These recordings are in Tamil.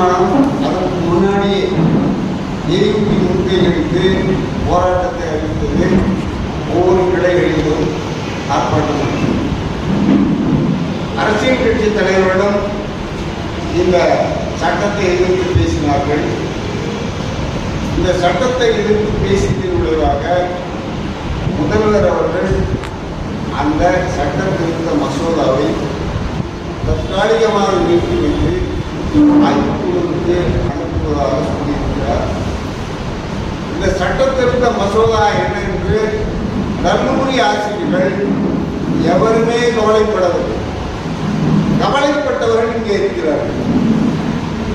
தீர்மானம் அதற்கு முன்னாடியே எரியூட்டி முன்கை எடுத்து போராட்டத்தை அறிவித்தது ஒவ்வொரு கிளைகளிலும் ஆர்ப்பாட்டம் அரசியல் கட்சி தலைவரிடம் இந்த சட்டத்தை எதிர்த்து பேசினார்கள். இந்த சட்டத்தை எதிர்த்து பேசியதன் விளைவாக முதல்வர் அவர்கள் அந்த சட்ட திருத்த மசோதாவை தற்காலிகமாக நிறுத்தி வைத்து அனுப்புவதாக சொல்லியிருக்கிறார் இந்த சட்டத்திருத்த மசோதா என்ன என்று கல்லூரி ஆசிரியர்கள் எவருமே கவலைப்படவில்லை. கவலைப்பட்டவர்கள் இங்கே இருக்கிறார்கள்.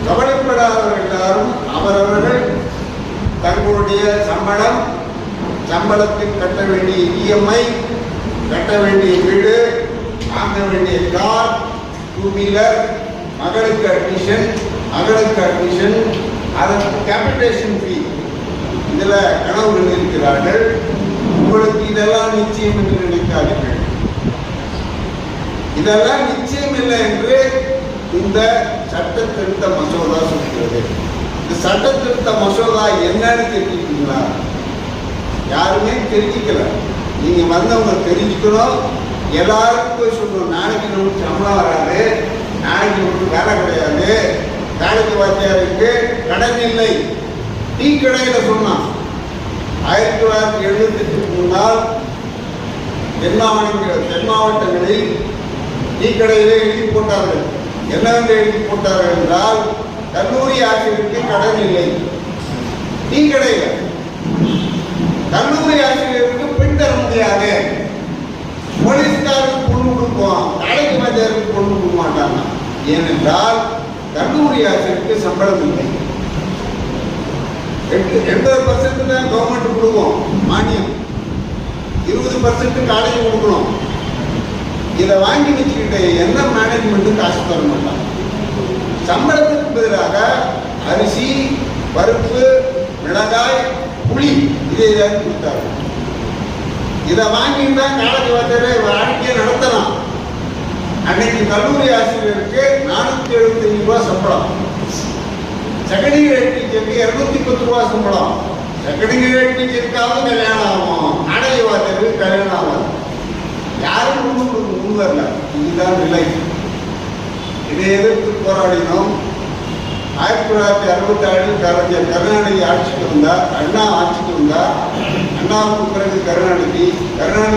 கவலைப்படாதவர்கள் எல்லாரும் அவரவர்கள் தங்களுடைய சம்பளம் சம்பளத்தில் கட்ட வேண்டிய இஎம்ஐ கட்ட வேண்டிய வீடு வாங்க வேண்டிய கார் டூ வீலர் மகளுக்கு அட்மிஷன் மகளுக்கு அட்மிஷன் அதற்கு கேபிடேஷன் ஃபீ இதில் கனவுகள் இருக்கிறார்கள் உங்களுக்கு இதெல்லாம் நிச்சயம் என்று நினைக்காதீர்கள். இதெல்லாம் நிச்சயம் இல்லை என்று இந்த சட்ட திருத்த மசோதா சொல்கிறது. இந்த சட்ட திருத்த மசோதா என்னன்னு தெரிஞ்சுக்கிட்டீங்களா? யாருமே தெரிஞ்சுக்கல. நீங்க வந்தவங்க தெரிஞ்சுக்கணும். எல்லாருக்கும் போய் சொல்லணும். நாளைக்கு நமக்கு சம்பளம் வர வேலை கிடையாது. வேலைக்கு வாத்தியாருக்கு கடன் இல்லை. டீ கடையில சொன்னான். ஆயிரத்தி தொள்ளாயிரத்தி எழுபத்தி முன்னால் தென் மாவட்ட தென் மாவட்டங்களில் டீ கடையிலே எழுதி போட்டார்கள். என்னவென்று எழுதி போட்டார்கள் என்றால் கல்லூரி ஆசிரியருக்கு கடன் இல்லை. டீ கடையில். கல்லூரி ஆசிரியருக்கு பின்தர முடியாது. ஏனென்றால் கல்லூரி ஆசிரியருக்கு சம்பளம் இல்லை. எட்டு எண்பது பர்சன்ட் தான் கவர்மெண்ட் கொடுக்கும் மானியம். இருபது பர்சன்ட் காலேஜ் கொடுக்கணும். இதை வாங்கி வச்சுக்கிட்ட எந்த மேனேஜ்மெண்ட்டும் காசு தர மாட்டான் சம்பளத்துக்கு பதிலாக அரிசி பருப்பு மிளகாய் புளி இதை ஏதாவது கொடுத்தாரு இதை வாங்கிட்டு தான் காலேஜ் வாத்தியாரை வாழ்க்கையை நடத்தலாம். அன்னைக்கு கல்லூரி ஆசிரியருக்கு நானூற்றி எழுபத்தஞ்சு ரூபா சம்பளம். செகண்ட் கிரேட் டீச்சருக்கு இருநூத்தி பத்து ரூபா சம்பளம். செகண்ட் கிரேட் டீச்சருக்காவது கல்யாணம் ஆகும். நாடக வாத்தியருக்கு கல்யாணம் ஆகாது. யாரும் முன்னுக்கு முன் வரல இதுதான் நிலை. இதை எதிர்த்து போராடினோம். ஆயிரத்தி தொள்ளாயிரத்தி அறுபத்தி ஏழில் கலைஞர் கருணாநிதி ஆட்சிக்கு வந்தார். அண்ணா ஆட்சிக்கு வந்தார். அண்ணாவுக்கு பிறகு கருணாநிதி கருணாநிதி